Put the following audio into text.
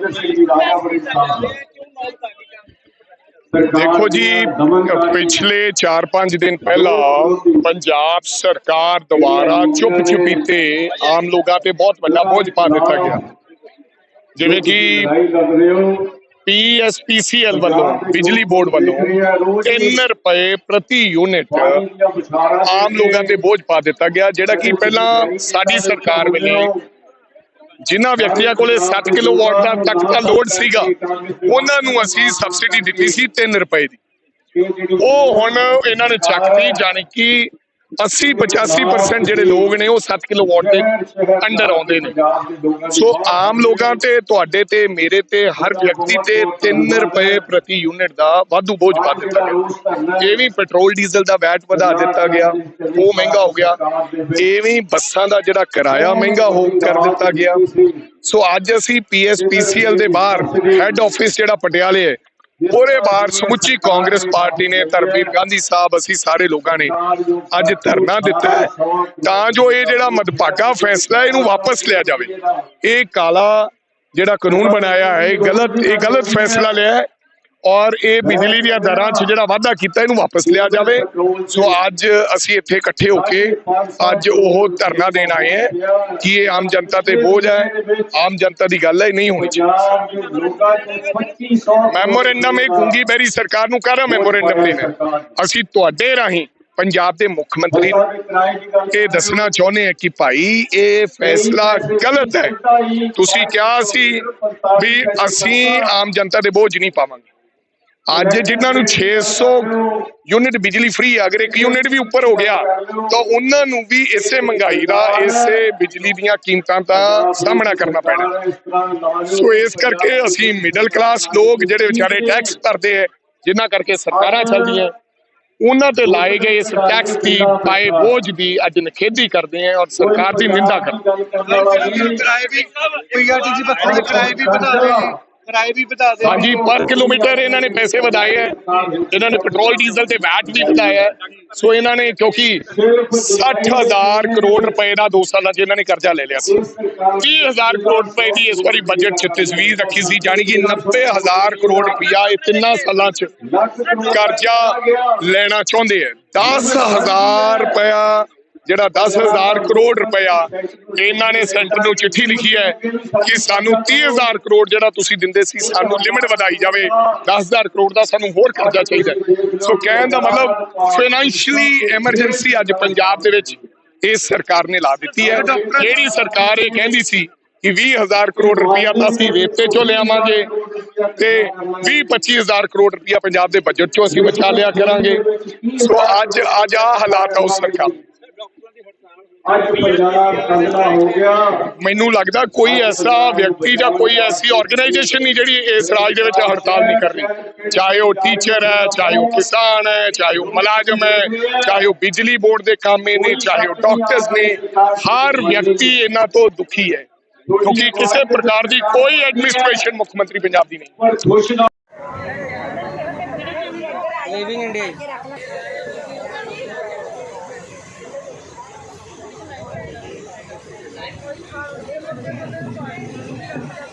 ਰਵਿੰਦਰ ਸਿੰਘ ਜੀ ਰਾਜਾ ਬੜੀ ਸਾਹਿਬ ਦੇਖੋ ਜੀ ਪਿਛਲੇ 4-5 ਦਿਨ ਪਹਿਲਾਂ ਪੰਜਾਬ ਸਰਕਾਰ ਦੁਆਰਾ ਚੁੱਪ ਚੁਪੀਤੇ ਆਮ ਲੋਕਾਂ ਤੇ ਬਹੁਤ ਵੱਡਾ ਬੋਝ ਪਾ ਦਿੱਤਾ ਗਿਆ। ਜਿਵੇਂ ਕਿ ਪੀਐਸਪੀਸੀਐਲ ਵੱਲੋਂ ਬਿਜਲੀ ਬੋਰਡ ਵੱਲੋਂ 3 ਰੁਪਏ ਪ੍ਰਤੀ ਯੂਨਿਟ ਆਮ ਲੋਕਾਂ ਤੇ ਬੋਝ ਪਾ ਦਿੱਤਾ ਗਿਆ ਜਿਹੜਾ ਕਿ ਪਹਿਲਾਂ ਸਾਡੀ ਸਰਕਾਰ ਵੇਲੇ ਜਿਨ੍ਹਾਂ ਵਿਅਕਤੀਆਂ ਕੋਲੇ 7 ਕਿਲੋਵਾਟ ਦਾ ਤੱਕ ਦਾ ਲੋਡ ਸੀਗਾ, ਉਹਨਾਂ ਨੂੰ ਅਸੀਂ ਸਬਸਿਡੀ ਦਿੱਤੀ ਸੀ 3 ਰੁਪਏ ਦੀ। ਉਹ ਹੁਣ ਇਹਨਾਂ ਨੇ ਚੱਕਤੀ, ਜਾਣੀ ਕਿ 80 85% ਜਿਹੜੇ ਲੋਕ ਨੇ ਉਹ 7 ਕਿਲੋਵਾਟ ਦੇ ਅੰਡਰ ਆਉਂਦੇ ਨੇ। ਸੋ ਆਮ ਲੋਕਾਂ ਤੇ, ਤੁਹਾਡੇ ਤੇ, ਮੇਰੇ ਤੇ, ਹਰ ਵਿਅਕਤੀ ਤੇ 3 ਰੁਪਏ ਪ੍ਰਤੀ ਯੂਨਿਟ ਦਾ ਵਾਧੂ ਬੋਝ ਪਾ ਦਿੱਤਾ ਗਿਆ। ਇਹ ਵੀ ਪੈਟਰੋਲ ਡੀਜ਼ਲ ਦਾ ਵੈਟ ਵਧਾ ਦਿੱਤਾ ਗਿਆ, ਉਹ ਮਹਿੰਗਾ ਹੋ ਗਿਆ। ਇਹ ਵੀ ਬੱਸਾਂ ਦਾ ਜਿਹੜਾ ਕਿਰਾਇਆ ਮਹਿੰਗਾ ਹੋ, ਕਰ ਦਿੱਤਾ ਗਿਆ। ਸੋ ਅੱਜ ਅਸੀਂ ਪੀਐਸਪੀਸੀਐਲ ਦੇ ਬਾਹਰ ਹੈੱਡ ਆਫਿਸ ਜਿਹੜਾ ਪਟਿਆਲੇ ਹੈ ਉਹਦੇ ਬਾਹਰ ਸਮੁੱਚੀ ਕਾਂਗਰਸ ਪਾਰਟੀ ਨੇ ਧਰਮਵੀਰ ਗਾਂਧੀ ਸਾਹਿਬ, ਅਸੀਂ ਸਾਰੇ ਲੋਕਾਂ ਨੇ ਅੱਜ ਧਰਨਾ ਦਿੱਤਾ ਹੈ। ਤਾਂ ਜੋ ਇਹ ਜਿਹੜਾ ਮਦਭਾਗਾ ਫੈਸਲਾ ਇਹਨੂੰ ਵਾਪਸ ਲਿਆ ਜਾਵੇ। ਇਹ ਕਾਲਾ ਜਿਹੜਾ ਕਾਨੂੰਨ ਬਣਾਇਆ ਹੈ, ਇਹ ਗਲਤ ਇਹ ਗਲਤ ਫੈਸਲਾ ਲਿਆ ਹੈ। ਔਰ ਇਹ ਬਿਜਲੀ ਦੀਆਂ ਦਰਾਂ 'ਚ ਜਿਹੜਾ ਵਾਅਦਾ ਕੀਤਾ ਇਹਨੂੰ ਵਾਪਸ ਲਿਆ ਜਾਵੇ। ਸੋ ਅੱਜ ਅਸੀਂ ਇੱਥੇ ਇਕੱਠੇ ਹੋ ਕੇ ਅੱਜ ਉਹ ਧਰਨਾ ਦੇਣ ਆਏ ਹੈ ਕਿ ਇਹ ਆਮ ਜਨਤਾ ਤੇ ਬੋਝ ਹੈ। ਆਮ ਜਨਤਾ ਦੀ ਗੱਲ ਹੈ ਨਹੀਂ ਹੋਣੀ ਚਾਹੀਦੀ। ਮੈਮੋਰੈਂਡਮ ਇਹ ਗੁੰਗੀ ਬੈਰੀ ਸਰਕਾਰ ਨੂੰ ਕਰ ਰਿਹਾ ਮੈਮੋਰੈਂਡਮ ਦੇਣਾ ਅਸੀਂ ਤੁਹਾਡੇ ਰਾਹੀਂ ਪੰਜਾਬ ਦੇ ਮੁੱਖ ਮੰਤਰੀ ਨੂੰ ਇਹ ਦੱਸਣਾ ਚਾਹੁੰਦੇ ਹਾਂ ਕਿ ਭਾਈ, ਇਹ ਫੈਸਲਾ ਗਲਤ ਹੈ। ਤੁਸੀਂ ਕਿਹਾ ਸੀ ਵੀ ਅਸੀਂ ਆਮ ਜਨਤਾ ਦੇ ਬੋਝ ਨਹੀਂ ਪਾਵਾਂਗੇ। ਅੱਜ ਜਿਨ੍ਹਾਂ ਨੂੰ 600 ਯੂਨਿਟ ਬਿਜਲੀ ਫ੍ਰੀ ਅਗਰ ਇੱਕ ਯੂਨਿਟ ਵੀ ਉੱਪਰ ਹੋ ਗਿਆ, ਤਾਂ ਉਹਨਾਂ ਨੂੰ ਵੀ ਇਸੇ ਮਹਿੰਗਾਈ ਦਾ, ਇਸੇ ਬਿਜਲੀ ਦੀਆਂ ਕੀਮਤਾਂ ਦਾ ਸਾਹਮਣਾ ਕਰਨਾ ਪੈਣਾ ਸੋ ਇਸ ਕਰਕੇ ਅਸੀਂ ਮਿਡਲ ਕਲਾਸ ਲੋਕ ਜਿਹੜੇ ਵਿਚਾਰੇ ਟੈਕਸ ਭਰਦੇ ਐ ਜਿਨ੍ਹਾਂ ਕਰਕੇ ਸਰਕਾਰਾਂ ਚੱਲਦੀਆਂ, ਉਹਨਾਂ ਤੇ ਲਾਏ ਗਏ ਇਸ ਟੈਕਸ ਦੀ ਪਾਏ ਬੋਝ ਦੀ ਅੱਜ ਨਖੇਦੀ ਕਰਦੇ ਆ ਔਰ ਸਰਕਾਰ ਦੀ ਨਿੰਦਾ ਕਰਦੇ ਹਾਂ। ਕਿਰਾਏ ਵੀ ਪੀਆਰਟੀਸੀ ਬੱਸਾਂ ਦੇ ਕਿਰਾਏ ਵੀ ਵਧਾ ਦੇ ਕਿਰਾਏ ਵੀ ਵਧਾ ਦੇ ਹਾਂਜੀ, ਪਰ ਕਿਲੋਮੀਟਰ ਇਹਨਾਂ ਨੇ ਪੈਸੇ ਵਧਾਏ ਹੈ। ਇਹਨਾਂ ਨੇ ਪੈਟਰੋਲ, ਡੀਜ਼ਲ ਤੇ ਵੈਟ ਵੀ ਵਧਾਇਆ ਹੈ। ਸੋ ਇਹਨਾਂ ਨੇ, ਕਿਉਂਕਿ 60000 ਕਰੋੜ ਰੁਪਏ ਦਾ 2 ਸਾਲਾਂ 'ਚ ਇਹਨਾਂ ਨੇ ਕਰਜ਼ਾ ਲੈ ਲਿਆ ਸੀ। 30000 ਕਰੋੜ ਰੁਪਏ ਦੀ ਇਸ ਵਾਰੀ ਬਜਟ 'ਚ ਤਸਵੀਰ ਰੱਖੀ ਸੀ, ਜਾਣੀ ਕਿ 90000 ਕਰੋੜ ਰੁਪਇਆ ਇਹ ਤਿੰਨਾਂ ਸਾਲਾਂ 'ਚ ਕਰਜ਼ਾ ਲੈਣਾ ਚਾਹੁੰਦੇ ਹੈ। 10000 ਰੁਪਇਆ ਜਿਹੜਾ 10000 ਕਰੋੜ ਰੁਪਇਆ ਇਹਨਾਂ ਨੇ ਸੈਂਟਰ ਨੂੰ ਚਿੱਠੀ ਲਿਖੀ ਹੈ ਕਿ ਸਾਨੂੰ 30000 ਕਰੋੜ ਜਿਹੜਾ ਤੁਸੀਂ ਦਿੰਦੇ ਸੀ, ਸਾਨੂੰ ਲਿਮਿਟ ਵਧਾਈ ਜਾਵੇ। 10000 ਕਰੋੜ ਦਾ ਸਾਨੂੰ ਹੋਰ ਕਰਜ਼ਾ ਚਾਹੀਦਾ ਸੋ ਕਹਿਣ ਦਾ ਮਤਲਬ ਫਾਈਨੈਂਸ਼ੀਅਲੀ ਐਮਰਜੈਂਸੀ ਅੱਜ ਪੰਜਾਬ ਦੇ ਵਿੱਚ ਇਸ ਸਰਕਾਰ ਨੇ ਲਾ ਦਿੱਤੀ ਹੈ। ਜਿਹੜੀ ਸਰਕਾਰ ਇਹ ਕਹਿੰਦੀ ਸੀ ਕਿ 20000 ਕਰੋੜ ਰੁਪਇਆ ਤਾਂ ਅਸੀਂ ਰੇਤੇ ਚੋਂ ਲਿਆਵਾਂਗੇ ਤੇ 20 25000 ਕਰੋੜ ਰੁਪਇਆ ਪੰਜਾਬ ਦੇ ਬਜਟ ਚੋਂ ਅਸੀਂ ਬਚਾ ਲਿਆ ਕਰਾਂਗੇ। ਸੋ ਅੱਜ ਅੱਜ ਆ ਹਾਲਾਤ ਆ ਉਸ ਸਰਕਾਰ ਅੱਜ ਪੰਜਾਬ ਕੰਗਲਾ ਹੋ ਗਿਆ। ਮੈਨੂੰ ਲੱਗਦਾ ਕੋਈ ਐਸਾ ਵਿਅਕਤੀ ਜਾਂ ਕੋਈ ਐਸੀ ਆਰਗੇਨਾਈਜੇਸ਼ਨ ਨਹੀਂ ਜਿਹੜੀ ਇਸ ਰਾਜ ਦੇ ਵਿੱਚ ਹੜਤਾਲ ਨਹੀਂ ਕਰ ਰਹੀ। ਚਾਹੇ ਉਹ ਟੀਚਰ ਹੈ ਚਾਹੇ ਉਹ ਕਿਸਾਨ ਹੈ ਚਾਹੇ ਉਹ ਮੁਲਾਜ਼ਮ ਹੈ ਚਾਹੇ ਉਹ ਬਿਜਲੀ ਬੋਰਡ ਦੇ ਕਾਮੇ ਨੇ ਚਾਹੇ ਉਹ ਡਾਕਟਰਸ ਨੇ ਹਰ ਵਿਅਕਤੀ ਇਹਨਾਂ ਤੋਂ ਦੁਖੀ ਹੈ। ਕਿਉਂਕਿ ਕਿਸੇ ਪ੍ਰਕਾਰ ਦੀ ਕੋਈ ਐਡਮਿਨਿਸਟ੍ਰੇਸ਼ਨ ਮੁੱਖ ਮੰਤਰੀ ਪੰਜਾਬ ਦੀ ਨਹੀਂ। Living India Thank you.